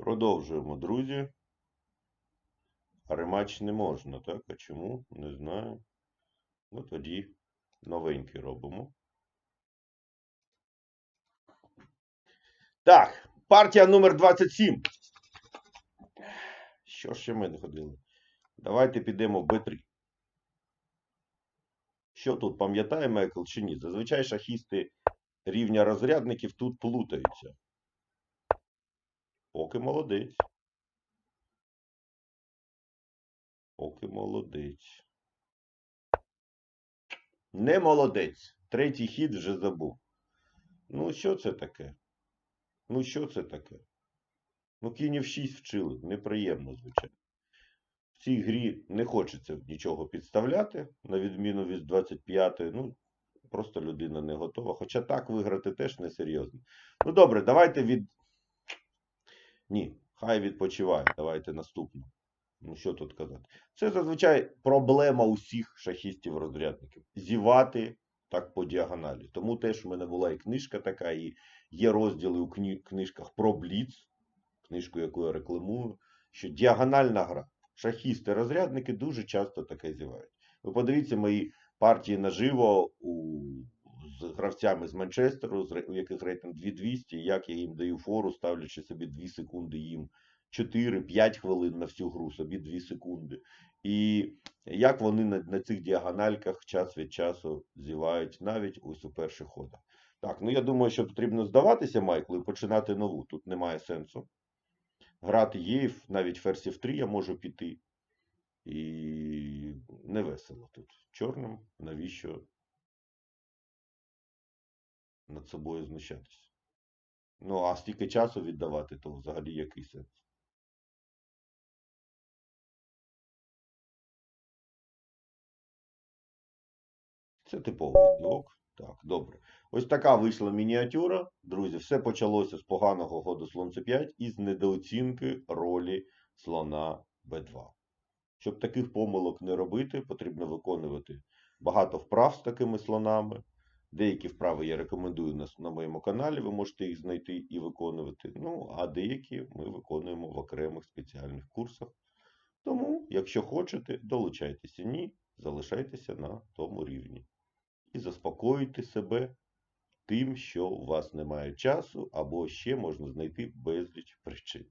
Продовжуємо, друзі. А рематч не можна, так? А чому? Не знаю. Ну тоді новенький робимо. Так, партія номер 27. Що ще ми не ходили? Давайте підемо в Б3. Що тут пам'ятає Майкл чи ні? Зазвичай шахісти рівня розрядників тут плутаються. Поки молодець. Поки молодець. Не молодець. Третій хід вже забув. Ну, що це таке? Ну, що це таке? Ну, кінів 6 вчили. Неприємно, звичайно. В цій грі не хочеться нічого підставляти, на відміну від 25-ї. Ну, просто людина не готова. Хоча так виграти теж несерйозно. Ну, добре, давайте від. Ні, хай відпочиває. Давайте наступну. Ну, що тут казати? Це зазвичай проблема усіх шахістів-розрядників. Зівати так по діагоналі. Тому теж в мене була і книжка така, і є розділи у кні- книжках про Бліц, книжку, яку я рекламую, що діагональна гра. Шахісти-розрядники дуже часто таке зівають. Ви подивіться мої партії наживо у, гравцями з Манчестеру, у яких рейтинг 2200, як я їм даю фору, ставлячи собі 2 секунди їм 4-5 хвилин на всю гру, собі 2 секунди. І як вони на, на цих діагональках час від часу зівають навіть ось у перших ходах. Так, ну я думаю, що потрібно здаватися, Майклу, і починати нову. Тут немає сенсу. Грати є, навіть ферзів 3 я можу піти. І не весело тут. Чорним навіщо над собою знущатися? Ну, а стільки часу віддавати, то взагалі який сенс? Це типовий блок. Так, добре. Ось така вийшла мініатюра. Друзі, все почалося з поганого ходу слон c5 і з недооцінки ролі слона b2. Щоб таких помилок не робити, потрібно виконувати багато вправ з такими слонами. Деякі вправи я рекомендую на, на моєму каналі, ви можете їх знайти і виконувати. Ну, а деякі ми виконуємо в окремих спеціальних курсах. Тому, якщо хочете, долучайтеся. Ні, залишайтеся на тому рівні. І заспокоюйте себе тим, що у вас немає часу, або ще можна знайти безліч причин.